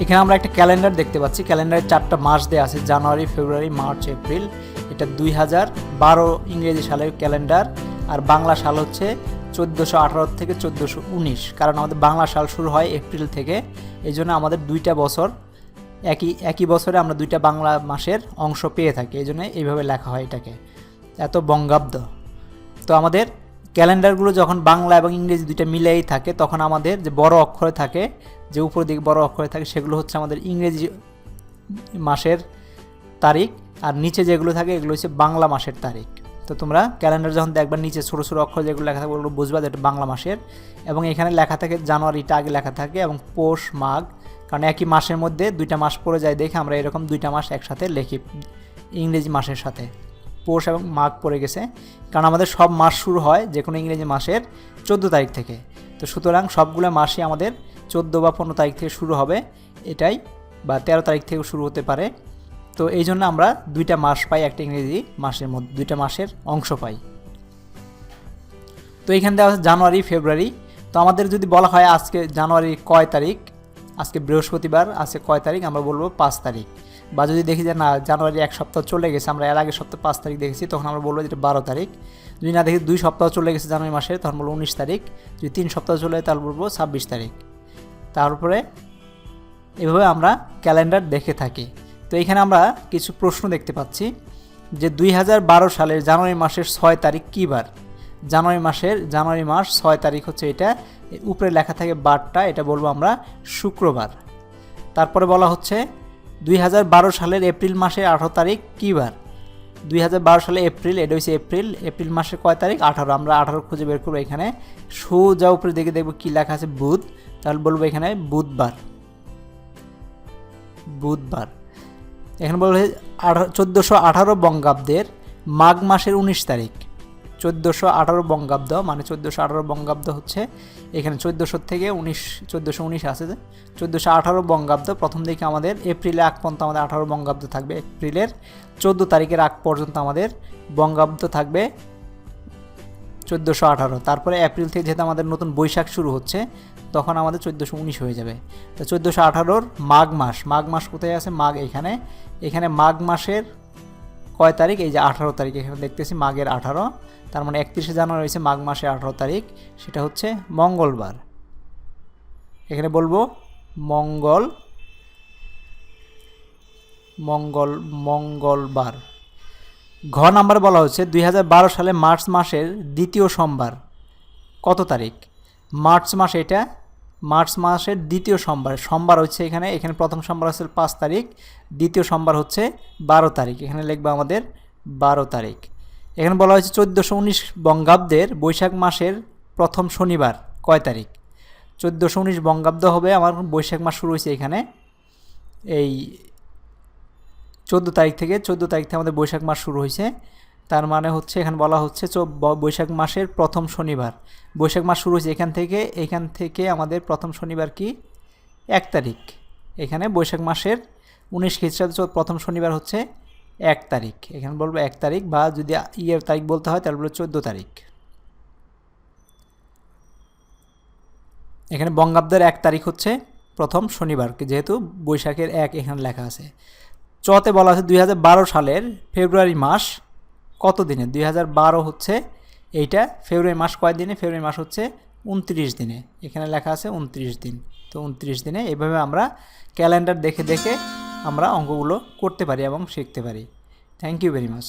এখানে আমরা একটা ক্যালেন্ডার দেখতে পাচ্ছি। ক্যালেন্ডারে চারটা মাস দেওয়া আছে, জানুয়ারি, ফেব্রুয়ারি, মার্চ, এপ্রিল। এটা দুই হাজার বারো ইংরেজি সালের ক্যালেন্ডার। আর বাংলা সাল হচ্ছে চোদ্দোশো আঠারো থেকে চোদ্দোশো উনিশ। কারণ আমাদের বাংলা সাল শুরু হয় এপ্রিল থেকে। এই জন্য আমাদের দুইটা বছর, একই একই বছরে আমরা দুইটা বাংলা মাসের অংশ পেয়ে থাকি। এই জন্য এইভাবে লেখা হয় এটাকে। এত বঙ্গাব্দ। তো আমাদের ক্যালেন্ডারগুলো যখন বাংলা এবং ইংরেজি দুইটা মিলেই থাকে, তখন আমাদের যে বড় অক্ষরে থাকে, যে উপর দিকে বড় অক্ষরে থাকে, সেগুলো হচ্ছে আমাদের ইংরেজি মাসের তারিখ, আর নিচে যেগুলো থাকে, এগুলো হচ্ছে বাংলা মাসের তারিখ। তো তোমরা ক্যালেন্ডার যখন দেখবা, নিচে ছোটো ছোটো অক্ষর যেগুলো লেখা থাকে, ওগুলো বুঝবা যে এটা বাংলা মাসের। এবং এখানে লেখা থাকে জানুয়ারিটা আগে লেখা থাকে, এবং পৌষ, মাঘ, কারণ একই মাসের মধ্যে দুইটা মাস পড়ে যায় দেখে আমরা এরকম দুইটা মাস একসাথে লিখি ইংরেজি মাসের সাথে। পৌষ এবং মাঘ পড়ে গেছে। কারণ আমাদের সব মাস শুরু হয় যে কোনো ইংরেজি মাসের চোদ্দ তারিখ থেকে। তো সুতরাং সবগুলো মাসই আমাদের চোদ্দ বা পনেরো তারিখ থেকে শুরু হবে। এটাই বা তেরো তারিখ থেকেও শুরু হতে পারে। তো এই জন্য আমরা দুইটা মাস পাই, একটা ইংরেজি মাসের মধ্যে, দুইটা মাসের অংশ পাই। তো এখানে দেওয়া জানুয়ারি, ফেব্রুয়ারি। তো আমাদের যদি বলা হয় আজকে জানুয়ারি কয় তারিখ, আজকে বৃহস্পতিবার, আজকে কয় তারিখ, আমরা বলব পাঁচ তারিখ। বা যদি দেখি যে না, জানুয়ারি এক সপ্তাহ চলে গেছে, আমরা এর আগের সপ্তাহ পাঁচ তারিখ দেখেছি, তখন আমরা বলব যেটা বারো তারিখ। যদি না দেখি দুই সপ্তাহ চলে গেছে জানুয়ারি মাসে তখন বলব উনিশ তারিখ। যদি তিন সপ্তাহ চলে যায় তাহলে বলব ছাব্বিশ তারিখ। তারপরে এভাবে আমরা ক্যালেন্ডার দেখে থাকি। তো এখানে আমরা কিছু প্রশ্ন দেখতে পাচ্ছি যে দুই বারো সালের জানুয়ারি মাসের ছয় তারিখ কী বার? জানুয়ারি মাসের, জানুয়ারি মাস ছয় তারিখ হচ্ছে এটা উপরে লেখা থাকে বারটা, এটা বলব আমরা শুক্রবার। তারপরে বলা হচ্ছে দুই হাজার বারো সালের এপ্রিল মাসের আঠারো তারিখ কী বার? দুই হাজার বারো সালে এপ্রিল, এটা হচ্ছে এপ্রিল এপ্রিল মাসের কয় তারিখ? আঠারো। আমরা আঠারো খুঁজে বের করব এখানে। সোজা উপরে দেখে দেখব কী লেখা আছে, বুধ। তাহলে বলব এখানে বুধবার। বুধবার। এখানে বলা হয়েছে আঠারো, চোদ্দোশো আঠারো বঙ্গাব্দের মাঘ মাসের উনিশ তারিখ। চোদ্দোশো আঠারো বঙ্গাব্দ মানে চোদ্দোশো আঠারো বঙ্গাব্দ হচ্ছে এখানে চোদ্দোশো থেকে উনিশ, চোদ্দোশো উনিশ আছে চোদ্দোশো আঠারো বঙ্গাব্দ, প্রথম দিকে আমাদের এপ্রিলে আগ পর্যন্ত আমাদের আঠারো বঙ্গাব্দ থাকবে, এপ্রিলের চোদ্দ তারিখের আগ পর্যন্ত আমাদের বঙ্গাব্দ থাকবে চোদ্দোশো আঠারো। তারপরে এপ্রিল থেকে যেহেতু আমাদের নতুন বৈশাখ শুরু হচ্ছে, তখন আমাদের চোদ্দোশো উনিশ হয়ে যাবে। তো চোদ্দোশো আঠারোর মাঘ মাস মাঘ মাস কোথায় আছে? মাঘ এখানে। এখানে মাঘ মাসের কয় তারিখ? এই যে আঠারো তারিখ, এখানে দেখতেছি মাঘের আঠারো, তার মানে একত্রিশে জানুয়ারি হয়েছে মাঘ মাসের আঠারো তারিখ, সেটা হচ্ছে মঙ্গলবার। এখানে বলব, মঙ্গল মঙ্গল, মঙ্গলবার। ঘ নাম্বার বলা হচ্ছে দুই হাজার বারো সালে মার্চ মাসের দ্বিতীয় সোমবার। কত তারিখ? মার্চ মাসে এটা মার্চ মাসের দ্বিতীয় সোমবার। সোমবার হচ্ছে এখানে এখানে প্রথম সোমবার হচ্ছে পাঁচ তারিখ, দ্বিতীয় সোমবার হচ্ছে বারো তারিখ। এখানে লিখব আমাদের বারো তারিখ। এখানে বলা হয়েছে চোদ্দোশো উনিশ বঙ্গাব্দের বৈশাখ মাসের প্রথম শনিবার, কয় তারিখ? চোদ্দোশো উনিশ বঙ্গাব্দ হবে, আমার বৈশাখ মাস শুরু হয়েছে এখানে। এই চোদ্দ তারিখ থেকে, চোদ্দ তারিখ থেকে আমাদের বৈশাখ মাস শুরু হয়েছে। তার মানে হচ্ছে, এখানে বলা হচ্ছে বৈশাখ মাসের প্রথম শনিবার। বৈশাখ মাস শুরু হয়েছে এখান থেকে এখান থেকে আমাদের প্রথম শনিবার কি? এক তারিখ। এখানে বৈশাখ মাসের উনিশ খ্রিস্টাব্দ প্রথম শনিবার হচ্ছে এক তারিখ। এখানে বলব এক তারিখ বা যদি ইয়ের তারিখ বলতে হয়, তাহলে বলব চোদ্দ তারিখ। এখানে বঙ্গাব্দের এক তারিখ হচ্ছে প্রথম শনিবার যেহেতু বৈশাখের এক এখানে লেখা আছে। চতে বলা আছে দুই হাজার বারো সালের ফেব্রুয়ারি মাস কত দিনে দুই হাজার বারো হচ্ছে এইটা, ফেব্রুয়ারি মাস কয় দিনে ফেব্রুয়ারি মাস হচ্ছে উনত্রিশ দিনে। এখানে লেখা আছে উনত্রিশ দিন। তো উনত্রিশ দিনে এভাবে আমরা ক্যালেন্ডার দেখে দেখে আমরা অঙ্কগুলো করতে পারি এবং শিখতে পারি। Thank you very much.